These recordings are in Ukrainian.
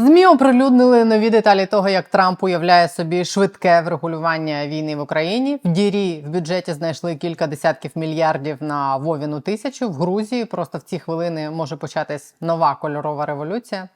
ЗМІ оприлюднили нові деталі того, як Трамп уявляє собі швидке врегулювання війни в Україні. В дірі в бюджеті знайшли кілька десятків мільярдів на Вовіну тисячу. В Грузії просто в ці хвилини може початись нова кольорова революція.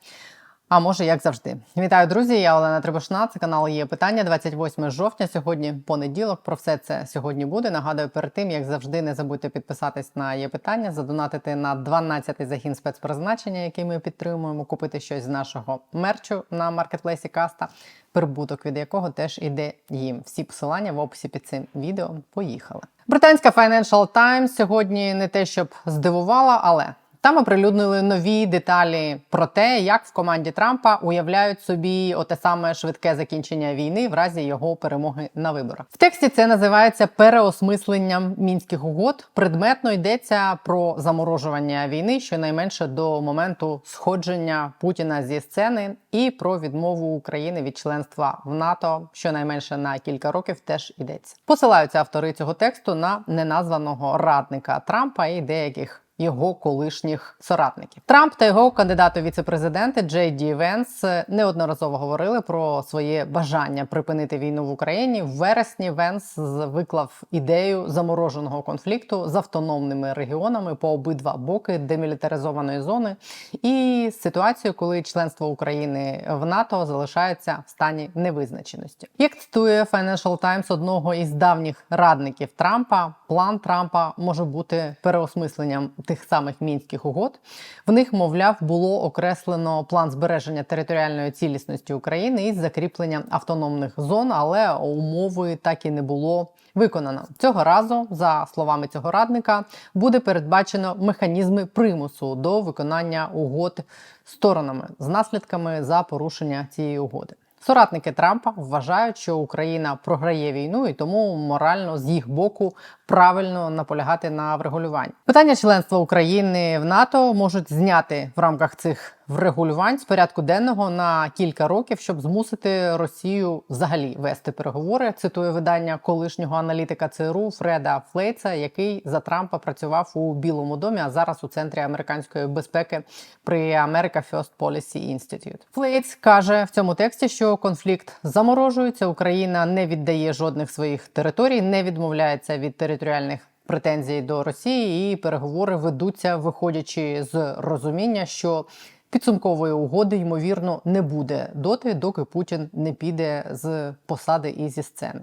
А може, як завжди. Вітаю, друзі! Я Олена Трибушна. Це канал є питання. 28 жовтня. Сьогодні понеділок. Про все це сьогодні буде. Нагадую, перед тим як завжди, не забудьте підписатись на є питання, задонатити на 12-й загін спецпризначення, який ми підтримуємо, купити щось з нашого мерчу на маркетплейсі Каста, прибуток від якого теж іде їм. Всі посилання в описі під цим відео. Поїхали. Британська Financial Times сьогодні не те, щоб здивувала, але. Там оприлюднили нові деталі про те, як в команді Трампа уявляють собі оте саме швидке закінчення війни в разі його перемоги на виборах. В тексті це називається переосмисленням мінських угод. Предметно йдеться про заморожування війни, щонайменше до моменту сходження Путіна зі сцени, і про відмову України від членства в НАТО, щонайменше на кілька років, теж йдеться. Посилаються автори цього тексту на неназваного радника Трампа і деяких його колишніх соратників. Трамп та його кандидат у віце-президенти Джей Ді Венс неодноразово говорили про своє бажання припинити війну в Україні. В вересні Венс виклав ідею замороженого конфлікту з автономними регіонами по обидва боки демілітаризованої зони і ситуацію, коли членство України в НАТО залишається в стані невизначеності. Як цитує Financial Times одного із давніх радників Трампа, план Трампа може бути переосмисленням тих самих мінських угод. В них, мовляв, було окреслено план збереження територіальної цілісності України із закріпленням автономних зон, але умови так і не було виконано. Цього разу, за словами цього радника, буде передбачено механізми примусу до виконання угод сторонами з наслідками за порушення цієї угоди. Соратники Трампа вважають, що Україна програє війну, і тому морально з їх боку правильно наполягати на врегулюванні. Питання членства України в НАТО можуть зняти в рамках цих врегулювань з порядку денного на кілька років, щоб змусити Росію взагалі вести переговори. Цитує видання колишнього аналітика ЦРУ Фреда Флейца, який за Трампа працював у Білому домі, а зараз у центрі американської безпеки при America First Policy Institute. Флейц каже в цьому тексті, що конфлікт заморожується. Україна не віддає жодних своїх територій, не відмовляється від територіальних. Претензій до Росії і переговори ведуться, виходячи з розуміння, що підсумкової угоди ймовірно не буде доти, доки Путін не піде з посади і зі сцени.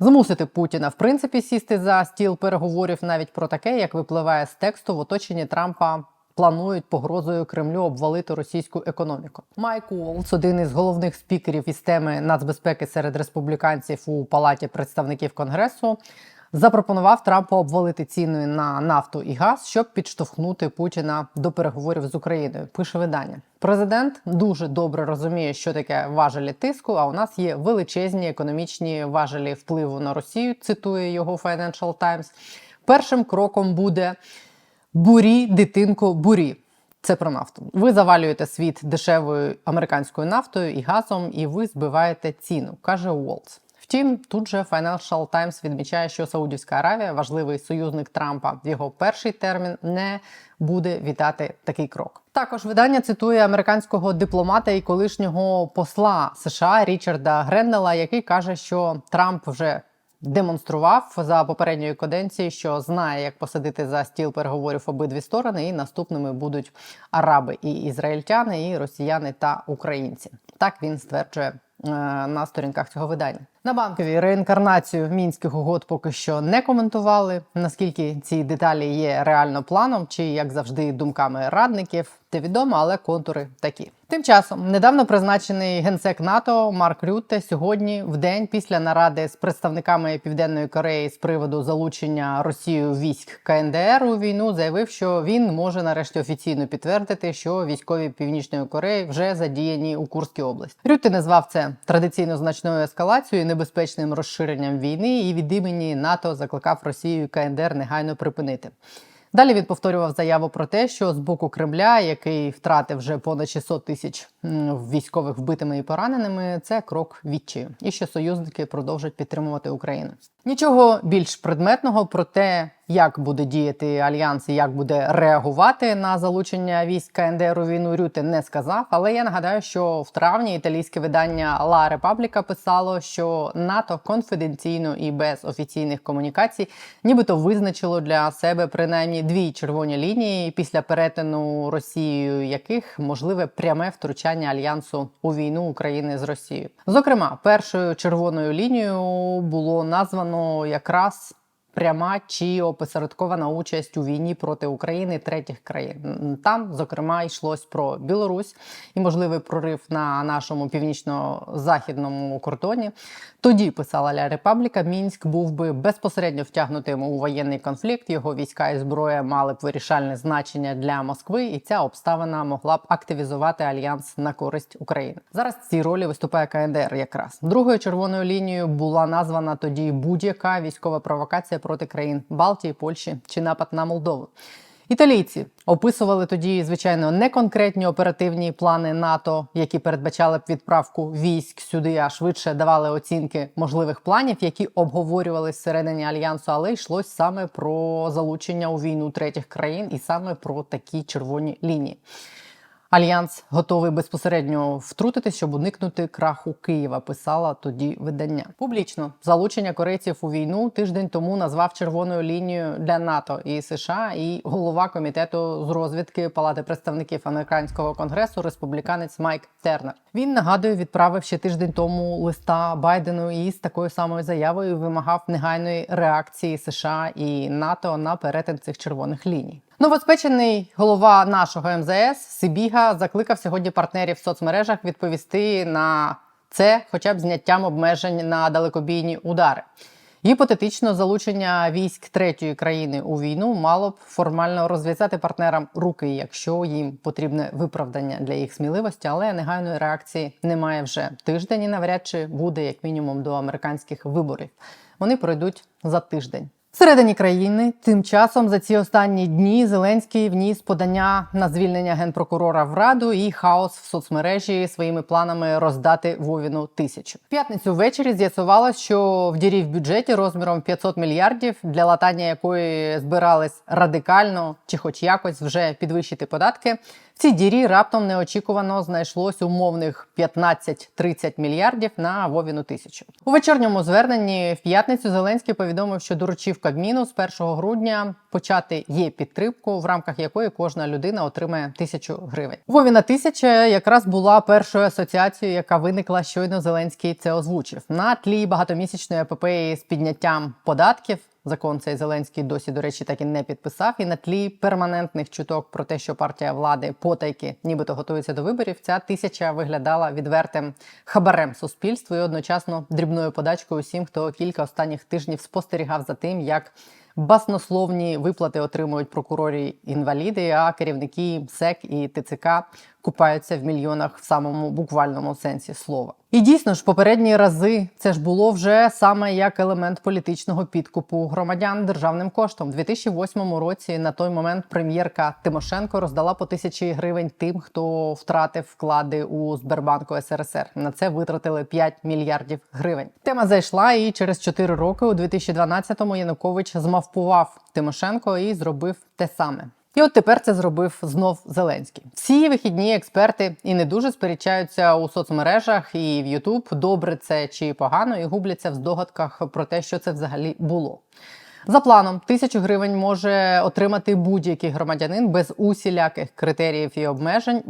Змусити Путіна в принципі сісти за стіл переговорів навіть про таке, як випливає з тексту в оточенні Трампа. Планують погрозою Кремлю обвалити російську економіку. Майк Уолтс, один із головних спікерів із теми нацбезпеки серед республіканців у палаті представників конгресу, запропонував Трампу обвалити ціни на нафту і газ, щоб підштовхнути Путіна до переговорів з Україною. Пише видання. Президент дуже добре розуміє, що таке важелі тиску. А у нас є величезні економічні важелі впливу на Росію. Цитує його Financial Times. Першим кроком буде бурі, дитинко, бурі. Це про нафту. Ви завалюєте світ дешевою американською нафтою і газом, і ви збиваєте ціну, каже Уолтс. Втім, тут же Financial Times відмічає, що Саудівська Аравія, важливий союзник Трампа в його перший термін, не буде вітати такий крок. Також видання цитує американського дипломата і колишнього посла США Річарда Греннела, який каже, що Трамп вже демонстрував за попередньої каденції, що знає, як посадити за стіл переговорів обидві сторони, і наступними будуть араби і ізраїльтяни, і росіяни та українці. Так він стверджує на сторінках цього видання. На банковій реінкарнацію мінських угод поки що не коментували. Наскільки ці деталі є реально планом, чи як завжди думками радників, те відомо, але контури такі. Тим часом недавно призначений генсек НАТО Марк Рютте сьогодні, в день після наради з представниками Південної Кореї з приводу залучення Росією військ КНДР у війну, заявив, що він може нарешті офіційно підтвердити, що військові Північної Кореї вже задіяні у Курській області. Рютте назвав це традиційно значною ескалацією, небезпечним розширенням війни, і від імені НАТО закликав Росію і КНДР негайно припинити. Далі він повторював заяву про те, що з боку Кремля, який втратив вже понад 600 тисяч військових вбитими і пораненими, це крок відчаю. І що союзники продовжать підтримувати Україну. Нічого більш предметного про те, як буде діяти альянс і як буде реагувати на залучення військ КНДР у війну. Рюте не сказав. Але я нагадаю, що в травні італійське видання La Repubblica писало, що НАТО конфіденційно і без офіційних комунікацій, нібито визначило для себе принаймні дві червоні лінії, після перетину Росією яких можливе пряме втручання альянсу у війну України з Росією. Зокрема, першою червоною лінією було названо якраз пряма чи опосередкована участь у війні проти України третіх країн. Там, зокрема, йшлось про Білорусь і можливий прорив на нашому північно-західному кордоні. Тоді писала Ля Репабліка, Мінськ був би безпосередньо втягнутим у воєнний конфлікт. Його війська і зброя мали б вирішальне значення для Москви, і ця обставина могла б активізувати альянс на користь України. Зараз в цій ролі виступає КНДР. Якраз другою червоною лінією була названа тоді будь-яка військова провокація проти країн Балтії, Польщі чи напад на Молдову. Італійці описували тоді, звичайно, не конкретні оперативні плани НАТО, які передбачали б відправку військ сюди, а швидше давали оцінки можливих планів, які обговорювалися всередині альянсу, але йшлось саме про залучення у війну третіх країн і саме про такі червоні лінії. Альянс готовий безпосередньо втрутитись, щоб уникнути краху Києва. Писала тоді видання. Публічно залучення корейців у війну тиждень тому назвав червоною лінією для НАТО і США. І голова комітету з розвідки Палати представників американського конгресу, республіканець Майк Тернер. Він нагадує, відправив ще тиждень тому листа Байдену із такою самою заявою. Вимагав негайної реакції США і НАТО на перетин цих червоних ліній. Новоспечений голова нашого МЗС Сибіга закликав сьогодні партнерів в соцмережах відповісти на це, хоча б зняттям обмежень на далекобійні удари. Гіпотетично залучення військ третьої країни у війну мало б формально розв'язати партнерам руки, якщо їм потрібне виправдання для їх сміливості, але негайної реакції немає вже тиждень і навряд чи буде як мінімум до американських виборів. Вони пройдуть за тиждень. Всередині країни тим часом за ці останні дні Зеленський вніс подання на звільнення генпрокурора в раду і хаос в соцмережі своїми планами роздати Вовіну тисячу. В п'ятницю ввечері з'ясувалось, що в дірі в бюджеті розміром 500 мільярдів, для латання якої збирались радикально чи, хоч якось, вже підвищити податки. Цій дірі раптом неочікувано знайшлось умовних 15-30 мільярдів на Вовіну тисячу. У вечірньому зверненні в п'ятницю Зеленський повідомив, що доручив Кабміну з 1 грудня почати є підтримку, в рамках якої кожна людина отримає тисячу гривень. Вовіна тисяча якраз була першою асоціацією, яка виникла щойно Зеленський це озвучив на тлі багатомісячної епопеї з підняттям податків. Закон цей Зеленський досі, до речі, так і не підписав. І на тлі перманентних чуток про те, що партія влади потайки, нібито готується до виборів. Ця тисяча виглядала відвертим хабарем суспільству і одночасно дрібною подачкою усім, хто кілька останніх тижнів спостерігав за тим, як баснословні виплати отримують прокурорі інваліди, а керівники МСЕК і ТЦК купаються в мільйонах в самому буквальному сенсі слова. І дійсно ж попередні рази це ж було вже саме як елемент політичного підкупу громадян державним коштом. У 2008 році на той момент прем'єрка Тимошенко роздала по тисячі гривень тим, хто втратив вклади у Сбербанку СРСР. На це витратили 5 мільярдів гривень. Тема зайшла, і через 4 роки, у 2012-му Янукович змавпував Тимошенко і зробив те саме. І от тепер це зробив знов Зеленський. Всі вихідні експерти і не дуже сперечаються у соцмережах і в Ютуб, добре це чи погано, і губляться в здогадках про те, що це взагалі було. За планом, тисячу гривень може отримати будь-який громадянин без усіляких критеріїв і обмежень.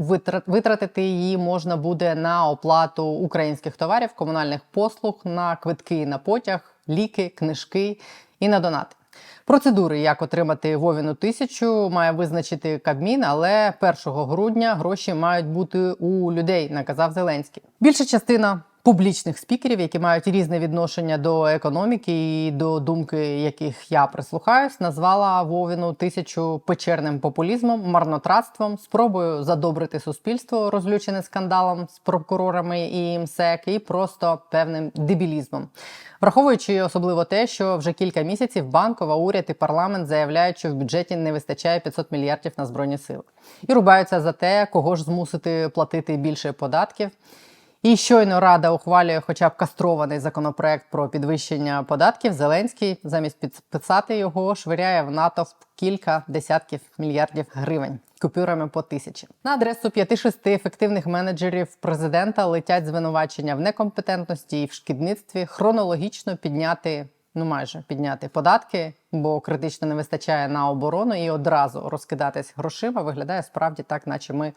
Витратити її можна буде на оплату українських товарів, комунальних послуг, на квитки на потяг, ліки, книжки і на донати. Процедури, як отримати Вовіну тисячу, має визначити Кабмін, але 1 грудня гроші мають бути у людей, наказав Зеленський. Більша частина. Публічних спікерів, які мають різне відношення до економіки і до думки, яких я прислухаюсь, назвала Вовіну тисячу печерним популізмом, марнотратством, спробою задобрити суспільство, розлючене скандалом з прокурорами і МСЕК, і просто певним дебілізмом. Враховуючи особливо те, що вже кілька місяців банкова уряд і парламент заявляють, що в бюджеті не вистачає 500 мільярдів на збройні сили, і рубаються за те, кого ж змусити платити більше податків. І щойно рада ухвалює хоча б кастрований законопроект про підвищення податків. Зеленський замість підписати його швиряє в натовп кілька десятків мільярдів гривень купюрами по тисячі. На адресу 5-6 ефективних менеджерів президента летять звинувачення в некомпетентності і в шкідництві хронологічно підняти. Ну, майже підняти податки, бо критично не вистачає на оборону і одразу розкидатись грошима. Виглядає справді так, наче ми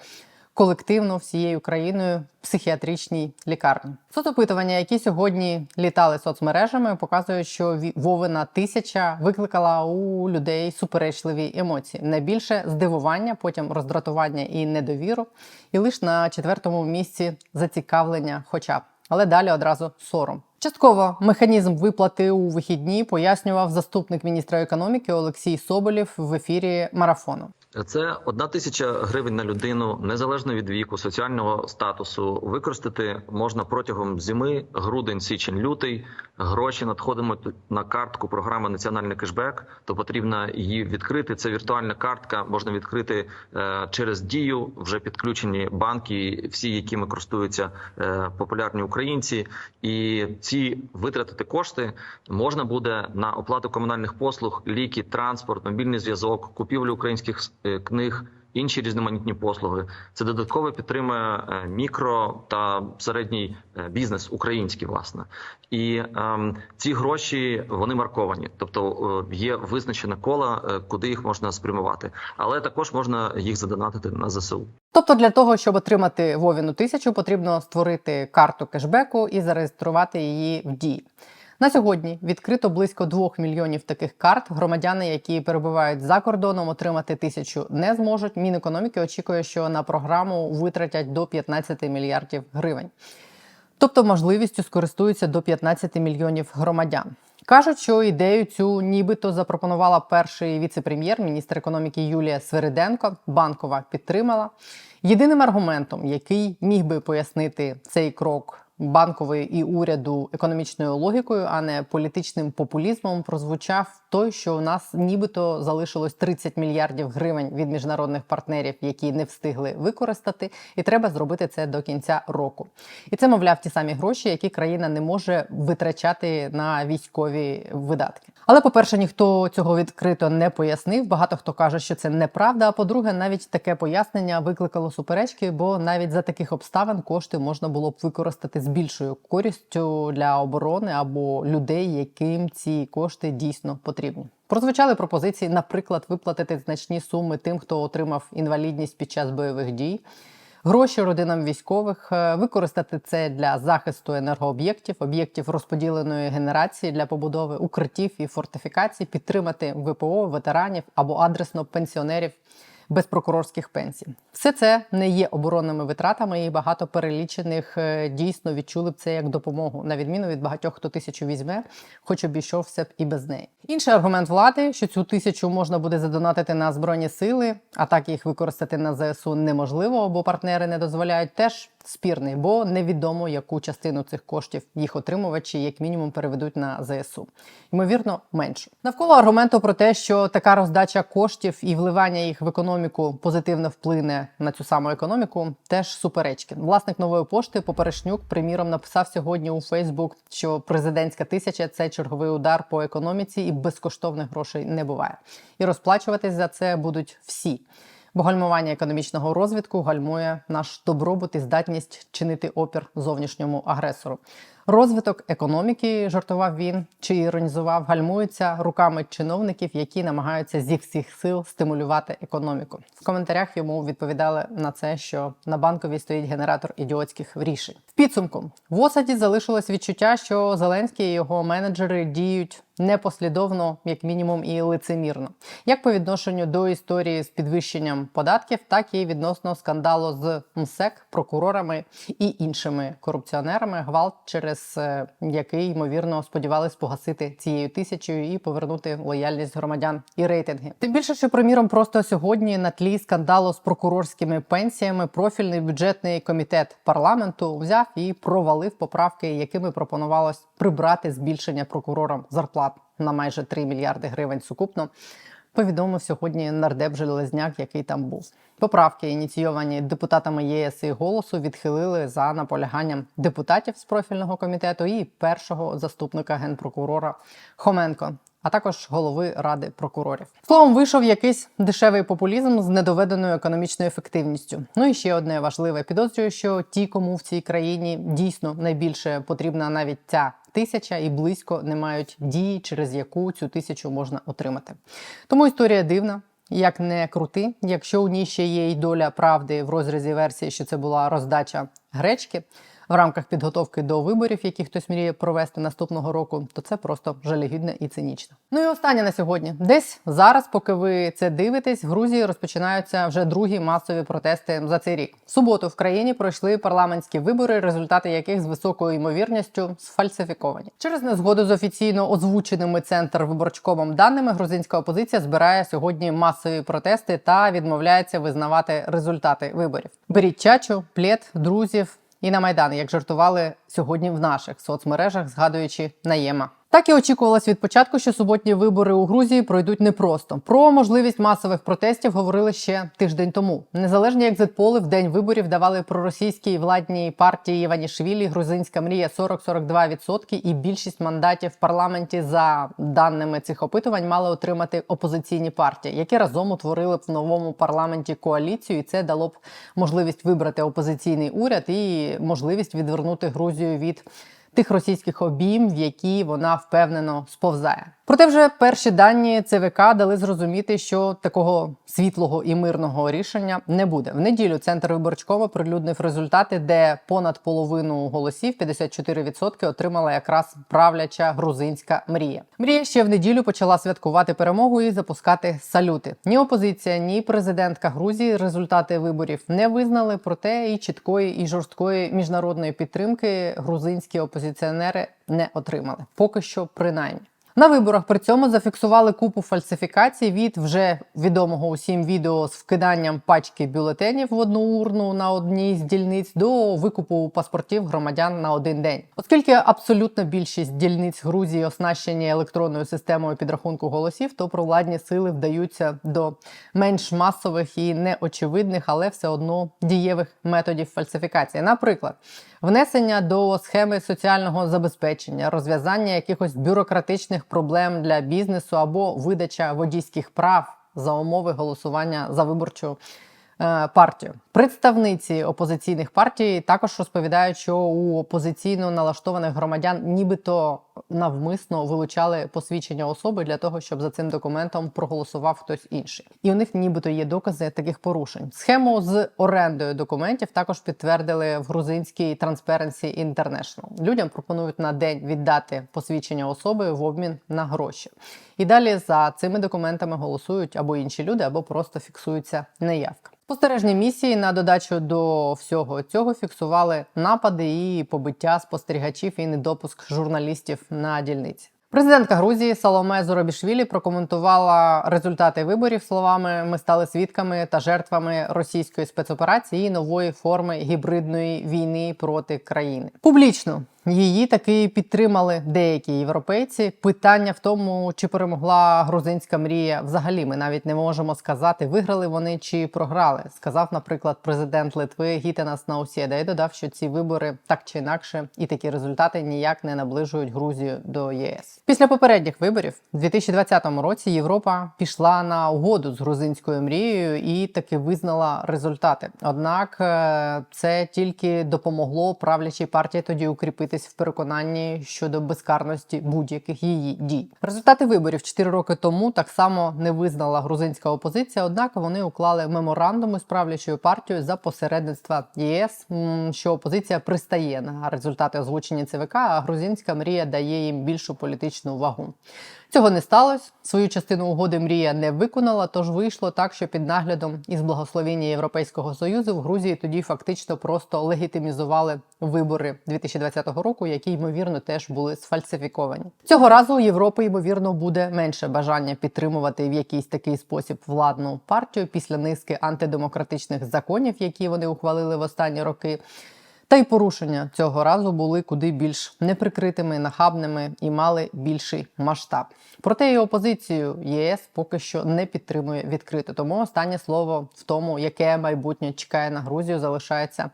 колективно всією країною психіатричній лікарні. Соцопитування, які сьогодні літали соцмережами, показують, що Вовина тисяча викликала у людей суперечливі емоції. Найбільше здивування, потім роздратування і недовіру, і лише на четвертому місці зацікавлення, хоча б. Але далі одразу сором. Частково механізм виплати у вихідні пояснював заступник міністра економіки Олексій Соболєв в ефірі марафону. Це одна тисяча гривень на людину, незалежно від віку, соціального статусу. Використати можна протягом зими, грудень, січень, лютий. Гроші надходитимуть на картку програми Національний кешбек. То потрібно її відкрити. Це віртуальна картка. Можна відкрити е, через дію. Вже підключені банки, всі, якими користуються е, популярні українці, і ці витратити кошти можна буде на оплату комунальних послуг, ліки, транспорт, мобільний зв'язок, купівлю українських книг. Інші різноманітні послуги це додатково підтримує е, мікро та середній е, бізнес український, власне, і ем, ці гроші вони марковані, тобто е, є визначене коло, е, куди їх можна спрямувати, але також можна їх задонатити на ЗСУ. Тобто, для того, щоб отримати Вовіну тисячу, потрібно створити карту кешбеку і зареєструвати її в дії. На сьогодні відкрито близько 2 мільйонів таких карт. Громадяни, які перебувають за кордоном, отримати тисячу не зможуть. Мінекономіки очікує, що на програму витратять до 15 мільярдів гривень. Тобто можливістю скористуються до 15 мільйонів громадян. Кажуть, що ідею цю нібито запропонувала перший віце-прем'єр, міністр економіки Юлія Свириденко. Банкова підтримала. Єдиним аргументом, який міг би пояснити цей крок банкової і уряду економічною логікою, а не політичним популізмом, прозвучав той, що у нас нібито залишилось 30 мільярдів гривень від міжнародних партнерів, які не встигли використати, і треба зробити це до кінця року. І це, мовляв, ті самі гроші, які країна не може витрачати на військові видатки. Але, по-перше, ніхто цього відкрито не пояснив. Багато хто каже, що це неправда. А по-друге, навіть таке пояснення викликало суперечки, бо навіть за таких обставин кошти можна було б використати з більшою користю для оборони або людей, яким ці кошти дійсно потрібні. Прозвучали пропозиції, наприклад, виплатити значні суми тим, хто отримав інвалідність під час бойових дій. Гроші родинам військових е, використати це для захисту енергооб'єктів, об'єктів розподіленої генерації для побудови укриттів і фортифікацій, підтримати ВПО, ветеранів або адресно пенсіонерів без прокурорських пенсій. Все це не є оборонними витратами, і багато перелічених е, дійсно відчули б це як допомогу, на відміну від багатьох, хто тисячу візьме, хоч обійшовся б і без неї. Інший аргумент влади, що цю тисячу можна буде задонатити на збройні сили, а так їх використати на ЗСУ неможливо, бо партнери не дозволяють, теж спірний, бо невідомо, яку частину цих коштів їх отримувачі, як мінімум, переведуть на ЗСУ. Ймовірно, меншу. Навколо аргументу про те, що така роздача коштів і вливання їх в економіку позитивно вплине на цю саму економіку, теж суперечки. Власник нової пошти Поперешнюк, приміром, написав сьогодні у Фейсбук, що президентська тисяча це черговий удар по економіці, і безкоштовних грошей не буває. І розплачуватись за це будуть всі. Бо гальмування економічного розвитку гальмує наш добробут і здатність чинити опір зовнішньому агресору. Розвиток економіки, жартував він чи іронізував, гальмується руками чиновників, які намагаються зі всіх сил стимулювати економіку. В коментарях йому відповідали на це, що на банковій стоїть генератор ідіотських рішень. В підсумку в осаді залишилось відчуття, що Зеленський і його менеджери діють непослідовно, як мінімум, і лицемірно, як по відношенню до історії з підвищенням податків, так і відносно скандалу з МСЕК, прокурорами і іншими корупціонерами, гвалт, через е, який ймовірно сподівались погасити цією тисячею і повернути лояльність громадян і рейтинги. Тим більше, що приміром, просто сьогодні на тлі скандалу з прокурорськими пенсіями профільний бюджетний комітет парламенту взяв і провалив поправки, якими пропонувалось прибрати збільшення прокурорам зарплат на майже 3 мільярди гривень сукупно. Повідомив сьогодні нардеп Железняк, який там був. Поправки, ініційовані депутатами ЄС і голосу, відхилили за наполяганням депутатів з профільного комітету і першого заступника генпрокурора Хоменко. А також голови ради прокурорів. Словом, вийшов якийсь дешевий популізм з недоведеною економічною ефективністю. Ну і ще одне важливе підозрюю, що ті, кому в цій країні дійсно найбільше потрібна навіть ця тисяча, і близько не мають дії, через яку цю тисячу можна отримати. Тому історія дивна. Як не крути, якщо у ній ще є й доля правди в розрізі версії, що це була роздача гречки в рамках підготовки до виборів, які хтось мріє провести наступного року, то це просто жалюгідно і цинічно. Ну і останнє на сьогодні. Десь зараз, поки ви це дивитесь, в Грузії розпочинаються вже другі масові протести за цей рік. В суботу в країні пройшли парламентські вибори, результати яких з високою ймовірністю сфальсифіковані. Через незгоду з офіційно озвученими центр виборчкомом даними, грузинська опозиція збирає сьогодні масові протести та відмовляється визнавати результати виборів. Беріть чачу, плед, друзів і на майдан, як жартували сьогодні в наших соцмережах, згадуючи наєма. Так і очікувалось від початку, що суботні вибори у Грузії пройдуть непросто. Про можливість масових протестів говорили ще тиждень тому. Незалежні екзитполи в день виборів давали проросійській владній партії Іванішвілі грузинська мрія 40-42% і більшість мандатів в парламенті за даними цих опитувань мали отримати опозиційні партії, які разом утворили б в новому парламенті коаліцію, і це дало б можливість вибрати опозиційний уряд і можливість відвернути Грузію від тих російських обійм, в які вона впевнено сповзає. Проте вже перші дані ЦВК дали зрозуміти, що такого світлого і мирного рішення не буде. В неділю центр виборчкова прилюднив результати, де понад половину голосів 54% отримала якраз правляча грузинська мрія. Мрія ще в неділю почала святкувати перемогу і запускати салюти. Ні опозиція, ні президентка Грузії результати виборів не визнали. Проте і чіткої і жорсткої міжнародної підтримки грузинські опозиціонери не отримали. Поки що, принаймні. На виборах при цьому зафіксували купу фальсифікацій від вже відомого усім відео з вкиданням пачки бюлетенів в одну урну на одній з дільниць до викупу паспортів громадян на один день. Оскільки абсолютна більшість дільниць Грузії оснащені електронною системою підрахунку голосів, то провладні сили вдаються до менш масових і неочевидних, але все одно дієвих методів фальсифікації. Наприклад, внесення до схеми соціального забезпечення, розв'язання якихось бюрократичних проблем для бізнесу або видача водійських прав за умови голосування за виборчу партію. Представниці опозиційних партій також розповідають, що у опозиційно налаштованих громадян нібито навмисно вилучали посвідчення особи для того, щоб за цим документом проголосував хтось інший. І у них нібито є докази таких порушень. Схему з орендою документів також підтвердили в грузинській Transparency International. Людям пропонують на день віддати посвідчення особи в обмін на гроші. І далі за цими документами голосують або інші люди, або просто фіксується неявка. Спостережні місії на додачу до всього цього фіксували напади і побиття спостерігачів і недопуск журналістів на дільниці. Президентка Грузії Саломе Зоробішвілі прокоментувала результати виборів словами: ми стали свідками та жертвами російської спецоперації і нової форми гібридної війни проти країни. Публічно її таки підтримали деякі європейці. Питання в тому, чи перемогла грузинська мрія. Взагалі, ми навіть не можемо сказати, виграли вони чи програли. Сказав, наприклад, президент Литви Гітенас Наусєда і додав, що ці вибори так чи інакше, і такі результати ніяк не наближують Грузію до ЄС. Після попередніх виборів у 2020 році Європа пішла на угоду з грузинською мрією і таки визнала результати. Однак е, це тільки допомогло правлячій партії тоді укріпитись в переконанні щодо безкарності будь-яких її дій. Результати виборів 4 роки тому так само не визнала грузинська опозиція однак вони уклали меморандуми з правлячою партією за посередництва ЄС, що опозиція пристає на результати озвучені ЦВК, а грузинська мрія дає їм більшу політичну вагу. Цього не сталося. Свою частину угоди мрія не виконала, тож вийшло так, що під наглядом із благословіння Європейського союзу в Грузії тоді фактично просто легітимізували вибори 2020 року, які ймовірно теж були сфальсифіковані. Цього разу у Європи ймовірно буде менше бажання підтримувати в якийсь такий спосіб владну партію після низки антидемократичних законів, які вони ухвалили в останні роки. Та й порушення цього разу були куди більш неприкритими, нахабними і мали більший масштаб. Проте і опозицію ЄС поки що не підтримує відкрито. Тому останнє слово в тому, яке майбутнє чекає на Грузію, залишається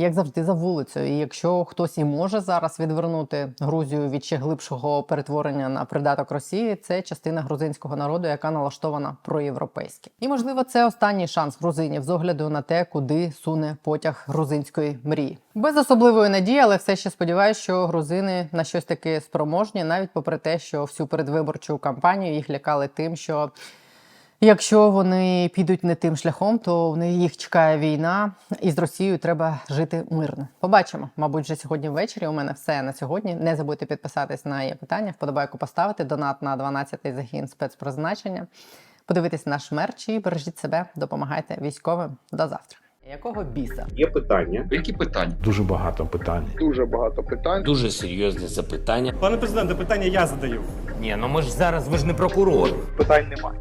як завжди, за вулицею. І якщо хтось і може зараз відвернути Грузію від ще глибшого перетворення на придаток Росії, це частина грузинського народу, яка налаштована проєвропейськи. І можливо, це останній шанс грузинів з огляду на те, куди суне потяг грузинської мрії. Без особливої надії, але все ще сподіваюся, що грузини на щось таке спроможні, навіть попри те, що всю передвиборчу кампанію їх лякали тим, що Якщо вони підуть не тим шляхом, то в них їх чекає війна, і з Росією треба жити мирно. Побачимо. Мабуть, вже сьогодні ввечері. У мене все на сьогодні. Не забудьте підписатись на є питання, вподобайку поставити, донат на 12-й загін спецпризначення. Подивитись наш мерч і бережіть себе, допомагайте військовим. До завтра. Якого біса? Є питання. Які питання? Дуже багато питань. Дуже багато питань. Дуже серйозні запитання. Пане президенте, питання я задаю. Ні, ну ми ж зараз ви ж не прокурор. Питань немає.